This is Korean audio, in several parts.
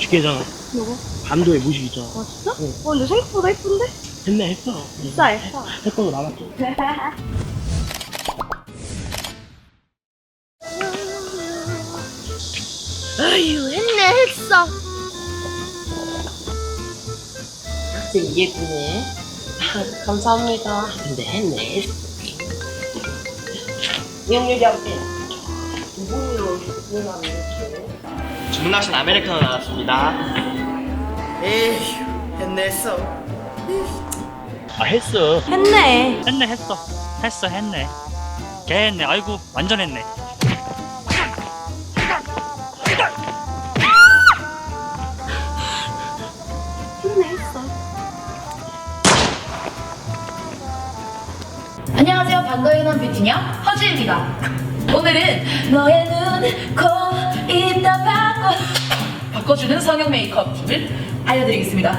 죽게잖아. 누구? 반도의 무식 있잖아. 아 진짜? 응. 어 근데 생각보다 예쁜데? 했네, 했어. 진짜 했어. 했거도 남았죠. 아유 했네 했어. 학생 예쁘네. 감사합니다. 근데 했네. 영유리 할게. 누구요? 누구나 이렇게. 주문하신 아메리카노 나왔습니다. 에휴 했네 했어 아, 했어. 했네. 했네 했어 했어 했네 개 했네 아이고 완전 했네 했네 했어. 안녕하세요. 반가운 원 뷰티녀 허지입니다. 오늘은 너의 눈, 코, 입다 바꿔 바꿔주는 성형 메이크업 팁을 알려드리겠습니다.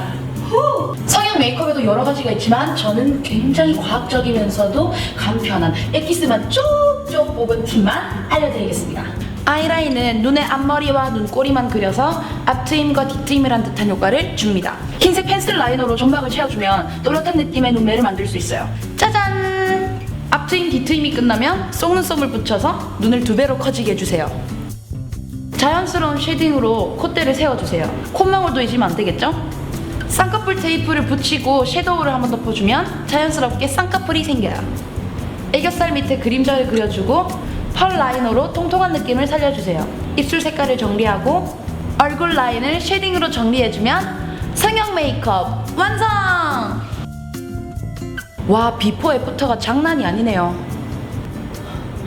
후! 성형 메이크업에도 여러 가지가 있지만 저는 굉장히 과학적이면서도 간편한 엑기스만 쪽쪽 뽑은 팁만 알려드리겠습니다. 아이라인은 눈의 앞머리와 눈꼬리만 그려서 앞트임과 한 듯한 효과를 줍니다. 흰색 펜슬 라이너로 점막을 채워주면 또렷한 느낌의 눈매를 만들 수 있어요. 짜잔! 앞트임, 뒤트임이 끝나면 속눈썹을 붙여서 눈을 두 배로 커지게 해주세요. 자연스러운 쉐딩으로 콧대를 세워주세요. 콧망울도 잊으면 안 되겠죠? 쌍꺼풀 테이프를 붙이고 섀도우를 한번 덮어주면 자연스럽게 쌍꺼풀이 생겨요. 애교살 밑에 그림자를 그려주고 펄 라이너로 통통한 느낌을 살려주세요. 입술 색깔을 정리하고 얼굴 라인을 쉐딩으로 정리해주면 성형 메이크업 완성! 와 비포 애프터가 장난이 아니네요.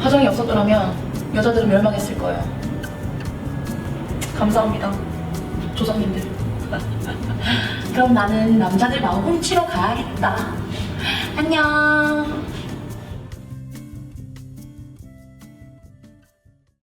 화장이 없었더라면 여자들은 멸망했을 거예요. 감사합니다. 조상님들. 그럼 나는 남자들 마음 훔치러 가야겠다. 안녕.